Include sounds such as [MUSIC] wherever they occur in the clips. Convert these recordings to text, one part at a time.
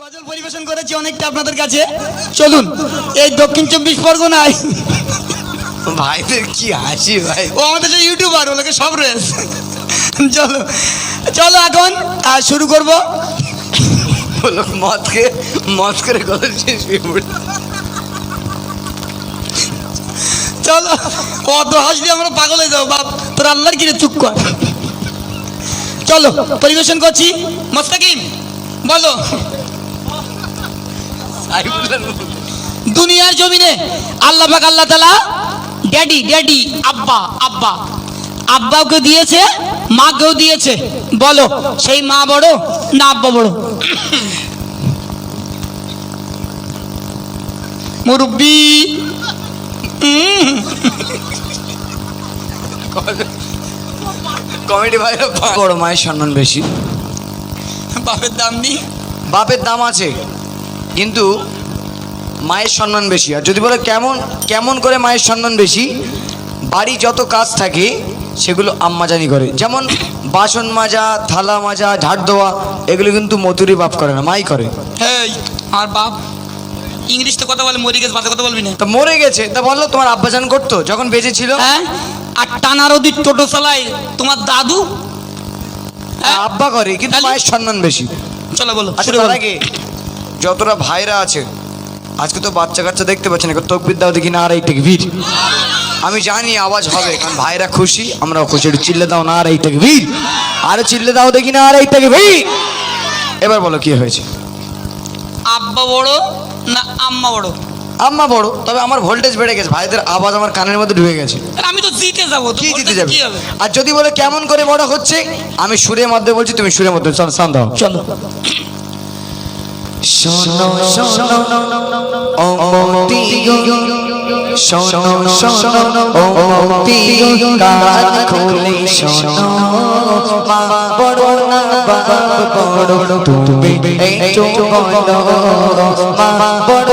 গজল পরিবেশন করেছি অনেকটা আপনাদের কাছে। চলুন এই দক্ষিণ চব্বিশ পরগনায়। ভাইদের কি হাসি ভাই? ও আমাদের যে ইউটিউবার ওগুলোকে সব রয়েছে। চলো চলো এখন আর শুরু করব। বলো মদ খেয়ে মদ করে শেষ পড়ে। চলো অত হাসলে আমরা পাগল হয়ে যাব বাপ তোর আল্লাহর কিনে চুপ কর। চলো পরিবেশন করছি। মোস্তাকিম বলো। দুনিয়ার জমিনে আল্লাহ পাক আল্লাহ তালা ড্যাডি ড্যাডি আব্বা আব্বা। আব্বাকে দিয়েছে মাকেও দিয়েছে। বলো সেই মা বড় না আব্বা বড়? মুরব্বি। কমেডি ভাই বড় মায়ের সম্মান বেশি। বাপের দাম নি বাপের দাম আছে। কিন্তু মায়ের সম্মান বেশি। আর যদি বলে কেমন কেমন করে মায়ের সম্মান বেশি? বাড়ি যত কাজ থাকে সেগুলো আম্মাজানি করে। যেমন বাসন মাজা থালা মাজা ঝাড় দেওয়া এগুলো কিন্তু মতুরি বাপ করে না মাই করে। হেই আর বাপ? ইংলিশ তো কথা বলে মরে গেছে ভাষা কথা বলবি না। তা মরে গেছে তা বলল তোমার আব্বাজান করতো যখন বেঁচে ছিল হ্যাঁ? আর টানা রদির টোটো চালায় তোমার দাদু? হ্যাঁ? আব্বা করে কিন্তু মায়ের সম্মান বেশি। চলো বলো আচ্ছা তার আগে যতটা ভাইরা আছে আজকে তো বাচ্চা কাচ্চা দেখতে পাচ্ছেন এখন তকবির দাও দেখি না আর এই ভিড়। আমি জানি আওয়াজ হবে কারণ ভাইরা খুশি আমরাও খুশি একটু চিল্লে দাও না আর এই ভিড়। আরে চিল্লে দাও দেখি না আর এই ভিড়। এবার বলো কি হয়েছে? আব্বা বড় না আম্মা বড়? আম্মা বড় তবে আমার ভোল্টেজ বেড়ে গেছে ভাইদের আওয়াজ আমার কানের মধ্যে ঢুকে গেছে। আমি তো জিতে যাব কি দিতে যাবে? আর যদি বলে কেমন করে বড় হচ্ছে আমি সুরের মধ্যে বলছি তুমি সুরের মধ্যে শান্ত হও চলো। শোনো শোনো ও মতি শোনো শোনো ও মতি কান খুলে শোনো। মা বড় না বাপ বড় তুমি একটু বলো। মা বড়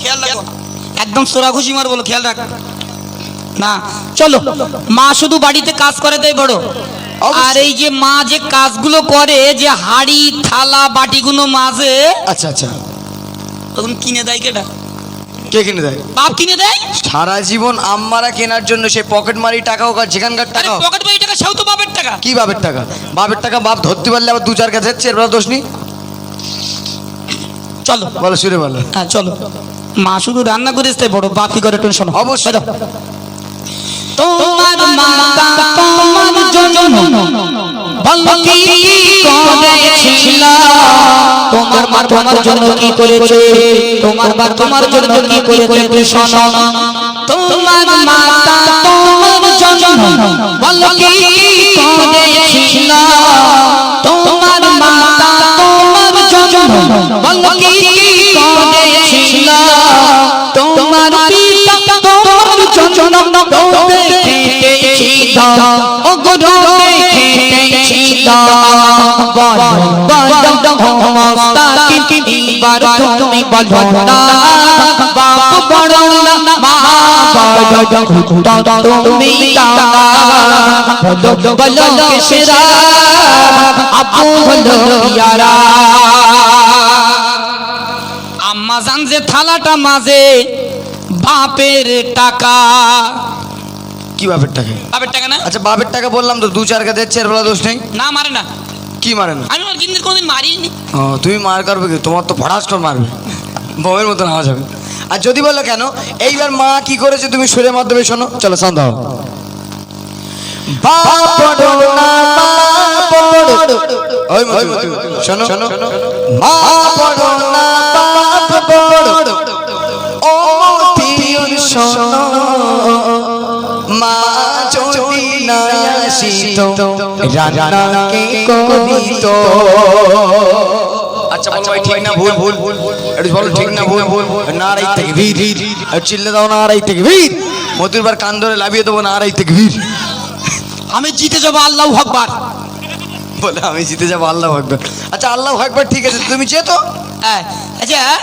খেয়াল রাখো একদম সোরা খুশি মার বলো খেয়াল রাখ না চলো মা শুধু বাড়িতে কাজ করে দেয় বড় আর এই যে মা যে কাজগুলো করে যে হাড়ি থালা বাটিগুলো মাঝে আচ্ছা আচ্ছা। তখন কিনে দেয় কেটা কে কিনে দেয়? বাপ কিনে দেয়? সারা জীবন আম্মারা কেনার জন্য সে পকেট মারি টাকা হোক আর যেখানকার টাকা পকেট বাড়ি টাকা সেও তো বাপের টাকা। কি বাপের টাকা? বাপের টাকা বাপ ধরতে পারলে আবার দু চার কাছে দোষ নেই? চলো। বলো সুরে বলো। হ্যাঁ চলো। মা শুধু রান্না করে আসতে বড় বাপ কি করে টেনশন অবশ্যই। তোমার তোমার জন্য কি করেছিল তোমার মা তোমার জন্য কি করেছে? তোমার মা তোমার জন্য কি করেছে তুই তোমার মাতা তোমার জন্য। করেছিল তোমার মাতা তোমার জন্য। করেছিল তোমার পিতা তোমার জন্য খেটেছিল ও গুরু খেটেছিল বলো বলো মস্তাকি এবার তুমি বলো বাপ বড় না মা বড় তুমি তারা বলো বলো কিসরা আপু বলো ইয়ারা আম্মা জান যে থালাটা মাঝে বাপের টাকা কি বাপের টাকা? বাপের টাকা না? আচ্ছা বাপের টাকা বললাম তো দু চার কাছে যাচ্ছে এরপর দোষ নেই। না মারে না। কি মারে না? আমি জিন্দির কোনোদিন মারিনি। ও, তুমি মার করবে কি? তোমার তো ভড়াস করে মারবে। বউয়ের মতন আওয়াজ হবে। আর যদি বলো কেন এইবার মা কি করেছে তুমি সুরের মাধ্যমে শোনো। চলো শান্ত হও। বাপ বড় না বাপ বড় ওই মতি, মতি, শোনো শোনো মা বড় না বাপ বড় ও শোনো। করিত আচ্ছা বলো ভাই ঠিক না ভুল ভুল ভুল একটু বলো ঠিক না ভুল ভুল নারাই থেকে বীর একটু চিল্লে দাও নারাই থেকে বীর মতুরবার কান ধরে লাভিয়ে দেবো নারাই থেকে বীর আমি জিতে যাব আল্লাহ আকবার। বলে আমি জিতে যাব আল্লাহ একবার আচ্ছা আল্লাহ একবার ঠিক আছে তুমি যেত। হ্যাঁ, আচ্ছা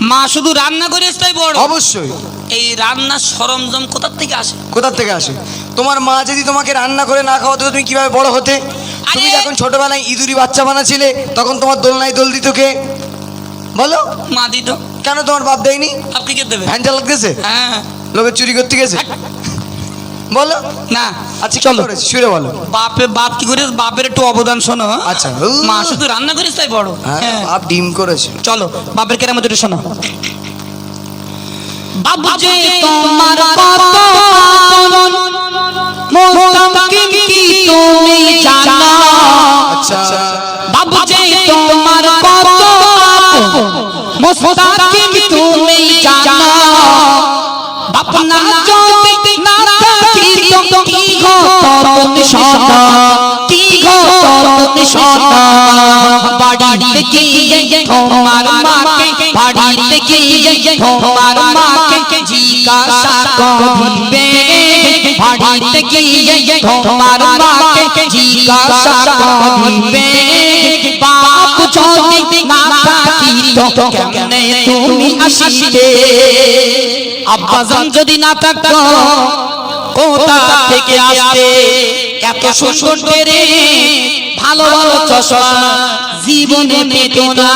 মা শুধু রান্না করে তাই বড়। অবশ্যই। এই রান্নার সরঞ্জাম কোথার থেকে আসে? কোথার থেকে আসে? তোমার মা যদি তোমাকে রান্না করে না খাওয়াতো তুমি কীভাবে বড় হতে? তুমি যখন ছোটবেলায় ইঁদুরি বাচ্চা বানাছিলে তখন তোমার দোলনায় দোল দিত কে? বলো। মা দিত। কেন তোমার বাপ দেয়নি? আপনি কে দেবে ভ্যান চালাতে গেছে হ্যাঁ। লোকে চুরি করতে গেছে? বলো। না। আচ্ছা চলো। সুরে বলো। বাপে বাপ কি করে বাপের একটু অবদান শোনো আচ্ছা। মা শুধু রান্না করিস তাই বড়। হ্যাঁ হ্যাঁ। বাপ ডিম করেছে। চলো বাপের কেরামত একটু শোনো। বাবু যে তোমার আপন মোস্তাকিম কি তুমি জানো আচ্ছা বাবু যে তোমার আপন মোস্তাকিম তুমি জানো বাপ না যদি না থাকি তো কি কি তুমি শোনো বাড়িতে গিয়ে তোমার মাকে বাড়িতে গিয়ে তোমার মাকে যদি না থাকি তো কেমনে তুমি আসিবে আব্বাজান যদি না থাকতো থেকে আসতে এত রে ভালো ভালো চশমা জীবনে পেত না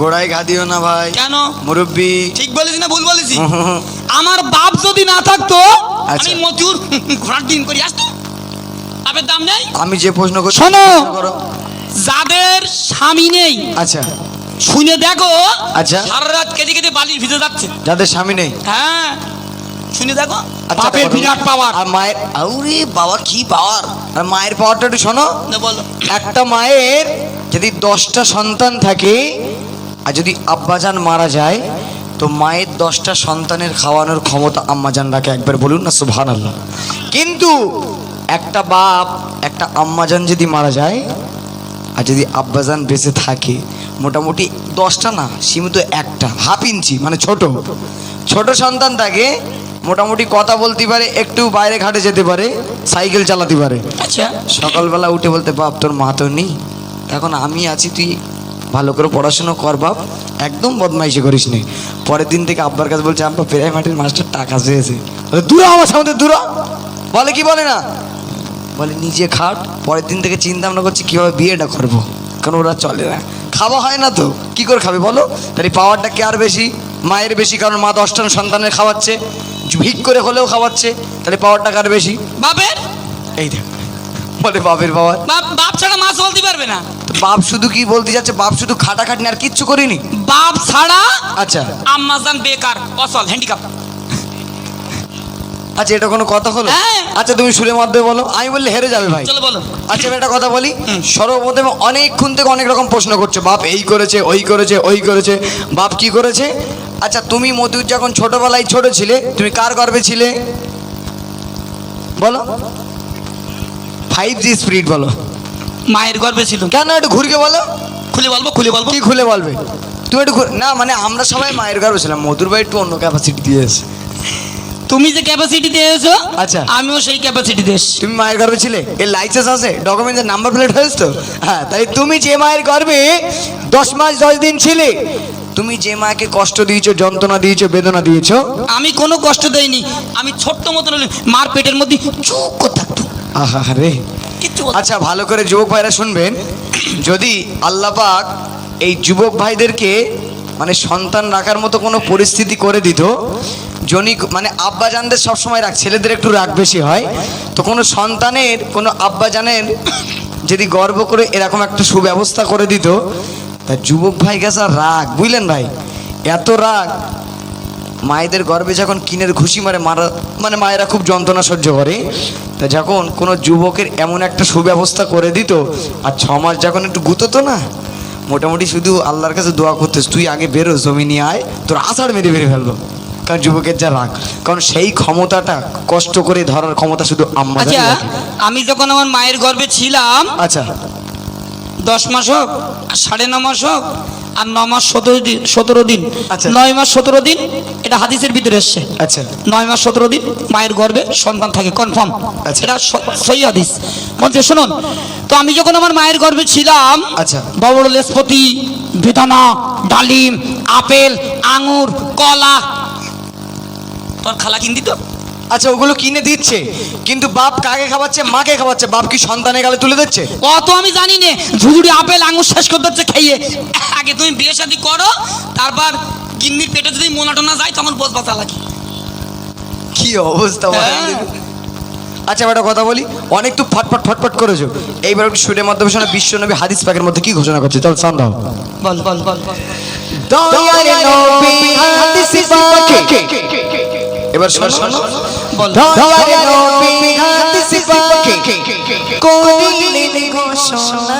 গোড়ায় ঘা দিও না ভাই। কেন? মুরব্বী। ঠিক বলেছি না ভুল বলেছি? আমার বাপ যদি না থাকতো আচ্ছা। আমি মজুর ঘোড়ার দিন করি। আসতো? বাপের দাম নেই? আমি যে প্রশ্ন করছি শোনো। যাদের স্বামী নেই আচ্ছা। শুনে দেখো আচ্ছা। সারা রাত কেঁদে কেঁদে বালির ভিতরে যাচ্ছে। যাদের স্বামী নেই। হ্যাঁ। শুনে দেখো। আচ্ছা, বাপের বিরাট পাওয়ার। আর মায়ের আউরে বাবা কি পাওয়ার? আর মায়ের পাওয়ারটা একটু শোনো। বলো। একটা মায়ের যদি দশটা সন্তান থাকে আর যদি আব্বাজান মারা যায় তো মায়ের দশটা সন্তানের খাওয়ানোর ক্ষমতা আম্মাজান রাখে একবার বলুন না সুভান আল্লাহ কিন্তু একটা বাপ একটা আম্মাজান যদি মারা যায় আর যদি আব্বাজান বেঁচে থাকে মোটামুটি দশটা না সীমিত একটা হাফ ইঞ্চি মানে ছোট। ছোট সন্তান থাকে মোটামুটি কথা বলতে পারে একটু বাইরে ঘাটে যেতে পারে সাইকেল চালাতে পারে। আচ্ছা। সকালবেলা উঠে বলতে বাপ তোর মা তো নেই। এখন আমি আছি তুই ভালো করে পড়াশোনা কর বাপ একদম বদমাইশি করিস নি পরের দিন থেকে আব্বার কাছে বলছে আব্বা প্রাইমারির মাস্টার টাকা চেয়েছে। দূর আমার সামনে দূর বলে কি বলে না? বলে নিজে খাট। পরের দিন থেকে চিন্তা ভাবনা করছি কীভাবে বিয়েটা করব? কারণ ওরা চলে না। খাওয়া হয় না তো কি করে খাবে বলো? তাহলে পাওয়ারটা কে আর বেশি? মায়ের বেশি কারণ মা দশটা সন্তানের খাওয়াচ্ছে। ভিক করে হলেও খাওয়াচ্ছে। তাহলে পাওয়ারটা কার বেশি? বাপের? এই দেখ। বলে বাপের পাওয়ার। বাপ ছাড়া মাছ বলতে পারবে না। বাপ শুধু কি বলতে যাচ্ছে? বাপ শুধু খাটাখাটনি আর কিচ্ছু করিনি? বাপ ছাড়া আচ্ছা। আম্মাজান বেকার অসল হ্যান্ডিক্যাপ আচ্ছা এটা কোনো কথা হলো? হ্যাঁ। আচ্ছা তুমি সুরের মাধ্যমে বলো। আমি বললে হেরে যাবে ভাই। চলো বলো। আচ্ছা আমি একটা কথা বলি। সর্বপ্রথমে অনেকক্ষণ থেকে অনেক রকম প্রশ্ন করছ। বাপ এই করেছে ওই করেছে ওই করেছে। বাপ কি করেছে? আচ্ছা তুমি মধুর যখন ছোটবেলায় ছোট ছিলে তুমি কার গর্বে ছিলে? বলো। ফাইভ জি স্পিড বলো। মায়ের গর্বে ছিল। কেন একটু ঘুরকে বলো? খুলে বলব খুলে বলব। কি খুলে বলবে? তুমি একটু না মানে আমরা সবাই মায়ের গর্বে ছিলাম। মধুর ভাই একটু অন্য ক্যাপাসিটি দিয়ে দিয়েছে তুমি যে ক্যাপাসিটি দিয়ে দিয়েছ আচ্ছা। আমিও সেই ক্যাপাসিটি দিয়েছি তুমি মায়ের গর্বে ছিলে? এর লাইসেন্স আছে? ডকুমেন্টের নাম্বার প্লেট হয়েছে তো? হ্যাঁ তাই তুমি যে মায়ের গর্বে দশ মাস দশ দিন ছিলে তুমি যে মাকে কষ্ট দিয়েছ যন্ত্রণা দিয়েছ বেদনা দিয়েছ? আমি কোনো কষ্ট দেইনি। আমি ছোট্ট মতন মার পেটের মধ্যে চুপ করে থাকতো আহা রে কিচ্ছু আচ্ছা ভালো করে যুবক ভাইরা শুনবেন। যদি আল্লাহ পাক এই যুবক ভাইদেরকে মানে সন্তান রাখার মতো কোনো পরিস্থিতি করে দিত, জনি মানে আব্বাজানদের সবসময় রাখ, ছেলেদের একটু রাগ বেশি হয়, তো কোনো সন্তানের, কোনো আব্বাজানের যদি গর্ব করে এরকম একটা সুব্যবস্থা করে দিত, তা যুবক ভাই গেছে রাগ। বুঝলেন ভাই? এত রাগ মায়েদের গর্ভে যখন কিনের ঘুষি মারে মারা মানে মায়েরা খুব যন্ত্রণা সহ্য করে। তা যখন কোনো যুবকের এমন একটা সুব্যবস্থা করে দিত আর ছ মাস যখন একটু গুততো না মোটামুটি শুধু আল্লাহর কাছে দোয়া করতেস তুই আগে বেরো জমি নিয়ে আয় তোর আষাঢ় মেরে বেড়ে ফেলব। কারণ যুবকের যা রাগ। কারণ সেই ক্ষমতাটা কষ্ট করে ধরার ক্ষমতা শুধু আম্মা আচ্ছা আমি যখন আমার মায়ের গর্ভে ছিলাম আচ্ছা। দশ মাস হোক আর সাড়ে ন মাস হোক আর ন মাস সতেরো দিন সতেরো দিন। আচ্ছা। নয় মাস সতেরো দিন এটা হাদিসের ভিতরে এসছে। আচ্ছা। নয় মাস সতেরো দিন মায়ের গর্ভে সন্তান থাকে কনফার্ম আচ্ছা। এটা স- সহি হাদিস। বলছে শুনুন তো আমি যখন আমার মায়ের গর্ভে ছিলাম আচ্ছা। বড় লেসপতি বেদানা ডালিম আপেল আঙুর কলা। তোর খালা কিনতি তো? আচ্ছা ওগুলো কিনে দিচ্ছে কিন্তু বাপ কাকে খাওয়াচ্ছে মাকে খাওয়াচ্ছে? বাপ কি সন্তানের গালে তুলে দিচ্ছে? অত আমি জানি নে ঝুড়ি আপেল আঙুর শেষ করতে হচ্ছে খেয়ে। আগে তুমি বিয়ে শাদি করো তারপর গিন্নির পেটে যদি মোনা টোনা যায় তখন বসবা চালাকি। কি অবস্থা হ্যাঁ। আচ্ছা একটা কথা বলি অনেক তো ফটফট ফটফট করেছ। এইবার একটু সুরের মাধ্যমে শোনা বিশ্ব নবী হাদিস পাকের মধ্যে কি ঘোষণা করছে? চল সান দাও। বল বল বল বল। দয়ার নবী হাদিস পাকে। এবার শোনো শোনো। বল। নবী হাদিস পাকে করিলেন ঘোষণা।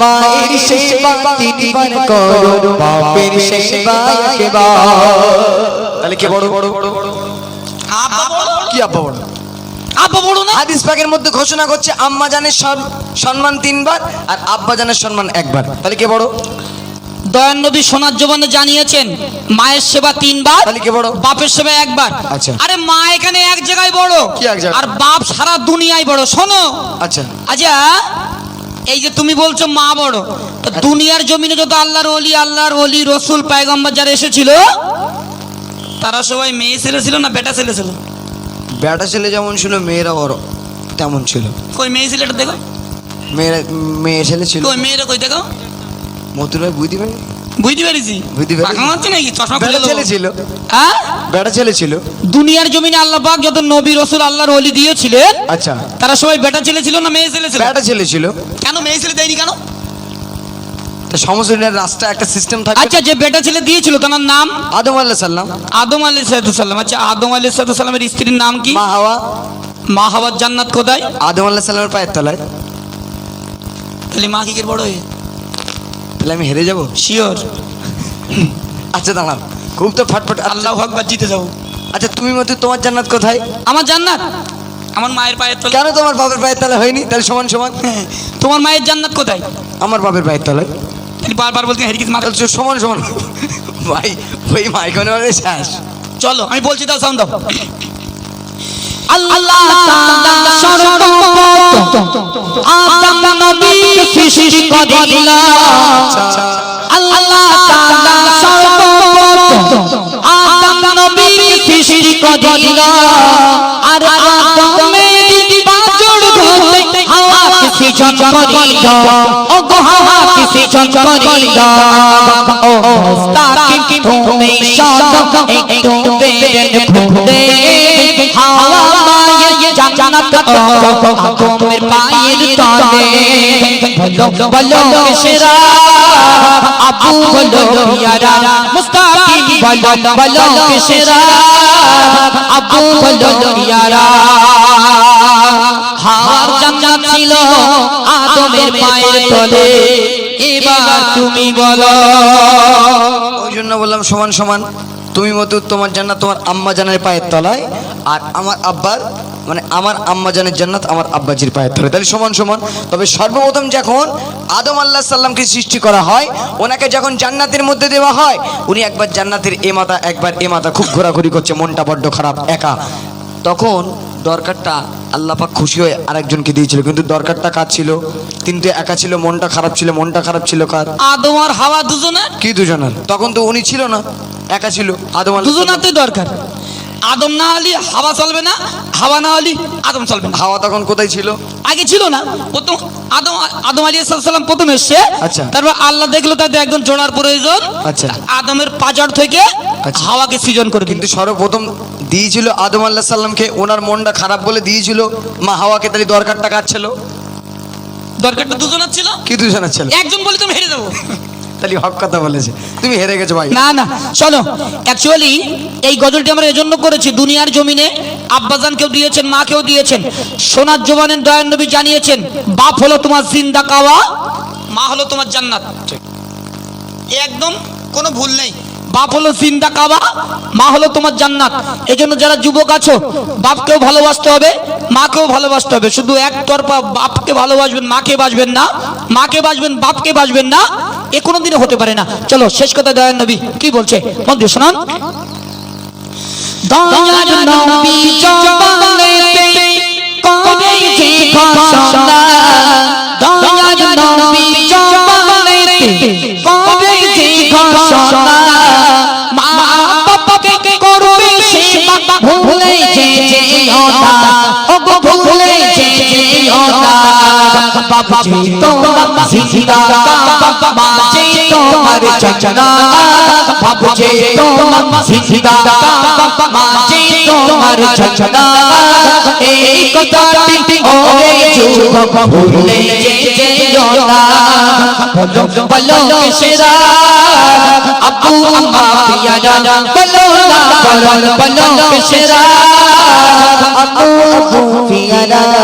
মায়ের সেবা তিনবার করো বাপের সেবা একবার তাহলে কে বড়? বড় বড় আব্বা বড়? কি আব্বা বড়? আব্বা বড় না? হাদিস পাকের মধ্যে ঘোষণা করছে আম্মা জানের সম্মান তিনবার আর আব্বা জানের সম্মান একবার। তাহলে কে বড়? দয়ান নবী সোনার জবানে জানিয়েছেন মায়ের সেবা তিনবার বাপের সেবা একবার। আচ্ছা। আরে মা এখানে এক জায়গায় বড়। আর বাপ সারা দুনিয়ায় বড়। শোনো। আচ্ছা। আচ্ছা এই যে তুমি বলছো মা বড় তা দুনিয়ার জমিনে যত আল্লাহর অলি আল্লাহর অলি রসুল পায়গম্বর যারা এসেছিল তারা সবাই মেয়ে ছেলে ছিল না বেটা ছেলে ছিল? বেটা ছেলে যেমন ছিল মেয়েরা বড় তেমন ছিল। কই মেয়ে ছেলেটা দেখো। মেয়েরা মেয়ে ছেলে ছিল। কই মেয়েরা কই দেখো? বুঝতে পারি বুঝতে পেরেছি। বুঝতে পেরেছি। পাকা মারছে নাকি? চশমা খুলে বেটা ছেলে ছিল। হ্যাঁ? বেটা ছেলে ছিল। দুনিয়ার জমিনে আল্লাহ পাক যত নবী রসুল আল্লাহর দিয়েছিলেন আচ্ছা। তারা সবাই বেটা ছেলে ছিল না মেয়ে ছেলে ছিল? বেটা ছেলে ছিল। কেন মেয়ে ছেলে দেয়নি কেন? সমস্ত রাস্তা একটা সিস্টেম থাকে আচ্ছা যে বেটা ছেলে দিয়েছিল তার নাম? আদম আল্লাহ সাল্লাম আদম আলী সাল্লাম আচ্ছা আদম আলী সাল্লামের স্ত্রীর নাম কি? মা হাওয়া। মা হাওয়ার জান্নাত কোথায়? আদম আল্লাহ সাল্লামের পায়ের তলায়। তাহলে মা কি বড় হয়ে? তাহলে আমি হেরে যাব? শিওর আচ্ছা দাঁড়ান খুব তো ফটফট আল্লাহ আল্লাহ আকবার জিতে যাব। আচ্ছা তুমি মতো তোমার জান্নাত কোথায়? আমার জান্নাত? আমার মায়ের পায়ের তলায় কেন তোমার বাপের পায়ের তলায় হয়নি? তাহলে সমান সমান। তোমার মায়ের জান্নাত কোথায়? আমার বাপের পায়ের তলায় বারবার বলতে হেরিকিস মাথা সমান সমান। [LAUGHS] ভাই ওই মাইকনে মানে শেষ। চলো আমি বলছি তাও সাউন্ড দাও। আল্লাহ তাআলা সর্বপ্রথম আদম নবীকে সৃষ্টি করিলা আল্লাহ তাআলা সর্বপ্রথম আদম নবীকে সৃষ্টি করিলা আর আদমের ও গো হাওয়াকে সৃজন করিলা ও তাকে তুমি সদ একটু দেন খুদে হাওয়া মায়ের জান্নাত ও আদমের পায়ের তলে। বলো বলো সেরা, আবু বলো ইয়ারা মুস্তাকিম বলো বলো সেরা, আবু বলো ইয়ারা হাওয়ার জান্নাত ছিল আদমের পায়ের তলে। এবার তুমি বলো। ওই জন্য বললাম সমান সমান তুমি মতো তোমার জান্নাত তোমার আম্মা জানের পায়ের তলায় আর আমার আব্বার মানে আমার আম্মা জানের জান্নাত আমার আব্বাজির পায়ের তলায়। তাহলে সমান সমান তবে সর্বপ্রথম যখন আদম আল্লাহ সাল্লামকে সৃষ্টি করা হয় ওনাকে যখন জান্নাতের মধ্যে দেওয়া হয় উনি একবার জান্নাতের এ মাথা একবার এ মাথা খুব ঘোরাঘুরি করছে মনটা বড্ড খারাপ একা। তখন দরকারটা আল্লাপাক খুশি হয়ে আরেকজনকে দিয়েছিল কিন্তু দরকারটা কার ছিল? কিন্তু একা ছিল মনটা খারাপ ছিল মনটা খারাপ ছিল কার? আদম আর হাওয়া দুজনে কি দুজনের? তখন তো উনি ছিল না একা ছিল। আদম। দুজনাতে দরকার। আদম না হলে হাওয়া চলবে না হাওয়া না হলে আদম চলবে না। হাওয়া তখন কোথায় ছিল? আগে ছিল না। প্রথম আদম আদম আলী সাল্লাম প্রথম এসছে। আচ্ছা। তারপর আল্লাহ দেখল তাতে একজন জোড়ার প্রয়োজন। আচ্ছা। আদমের পাজর থেকে আচ্ছা। হাওয়াকে সৃজন করে কিন্তু সর্বপ্রথম দিয়েছিল আদম আল্লাহ সাল্লামকে ওনার মনটা খারাপ বলে দিয়েছিল মা হাওয়াকে তাহলে দরকারটা কার ছিল? দরকারটা দুজনের ছিল। কি দুজনের ছিল? একজন বলে তুমি হেরে যাব। তাহলে হক কথা বলেছে। তুমি হেরে গেছো ভাই। না না শোনো অ্যাকচুয়ালি এই গজলটি আমরা এজন্য করেছি দুনিয়ার জমিনে আব্বাজান কেউ দিয়েছেন মা কেউ দিয়েছেন সোনার জবানের দয়ান নবী জানিয়েছেন বাপ হলো তোমার জিন্দা কাওয়া মা হলো তোমার জান্নাত। একদম কোনো ভুল নেই। বাপ হলো জিন্দা কাবা মা হলো তোমার জান্নাত। এই জন্য যারা যুবক আছো বাপকেও ভালোবাসতে হবে মাকেও ভালোবাসতে হবে। শুধু একতরফা বাপকে ভালোবাসবেন মাকে বাসবেন না মাকে বাসবেন বাপকে বাসবেন না এ কোনোদিনও হতে পারে না। চলো শেষ কথা দয়ার নবী। কি বলছে? মন্দির শোনান। দয়ার নবী জবানেতে ঘোষণা নবী জবানেতে করেছে ঘোষণা মা বাবাকে করবে সেবা ভুলে যেও না ও যে তোমার সিজদা বাবা যে তোমার চচনা যে তোমার সিজদা বাবা যে তোমার চচনা এই কথাটি ওরে যুবক ভুলে যেও না বলো বলো কেসরা আবু মাফিয়া জানা বলো না বলো বলো কেসরা আবু মাফিয়া জানা